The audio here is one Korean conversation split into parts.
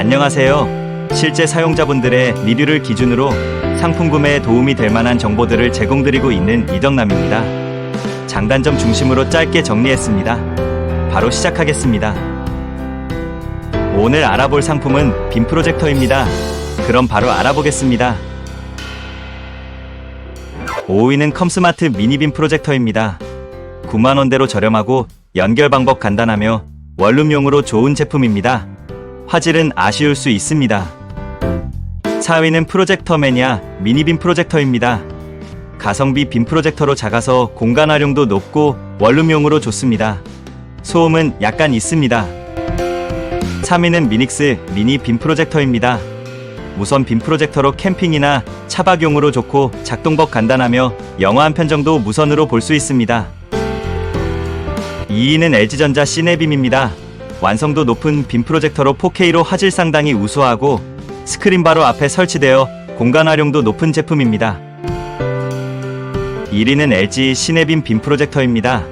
안녕하세요. 실제 사용자분들의 리뷰를 기준으로 상품 구매에 도움이 될 만한 정보들을 제공드리고 있는 이덕남입니다. 장단점 중심으로 짧게 정리했습니다. 바로 시작하겠습니다. 오늘 알아볼 상품은 빔 프로젝터입니다. 그럼 바로 알아보겠습니다. 5위는 컴스마트 미니빔 프로젝터입니다. 9만원대로 저렴하고 연결 방법 간단하며 원룸용으로 좋은 제품입니다. 화질은 아쉬울 수 있습니다. 4위는 프로젝터 매니아 미니빔 프로젝터입니다. 가성비 빔 프로젝터로 작아서 공간 활용도 높고 원룸용으로 좋습니다. 소음은 약간 있습니다. 3위는 미닉스 미니 빔 프로젝터입니다. 무선 빔 프로젝터로 캠핑이나 차박용으로 좋고 작동법 간단하며 영화 한 편 정도 무선으로 볼 수 있습니다. 2위는 LG전자 시네빔입니다. 완성도 높은 빔 프로젝터로 4K로 화질 상당히 우수하고 스크린 바로 앞에 설치되어 공간 활용도 높은 제품입니다. 1위는 LG 시네빔 빔 프로젝터입니다.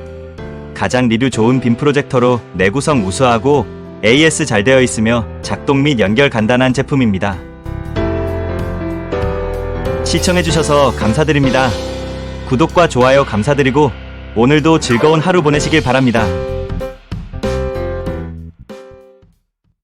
가장 리뷰 좋은 빔 프로젝터로 내구성 우수하고 AS 잘 되어 있으며 작동 및 연결 간단한 제품입니다. 시청해주셔서 감사드립니다. 구독과 좋아요 감사드리고 오늘도 즐거운 하루 보내시길 바랍니다.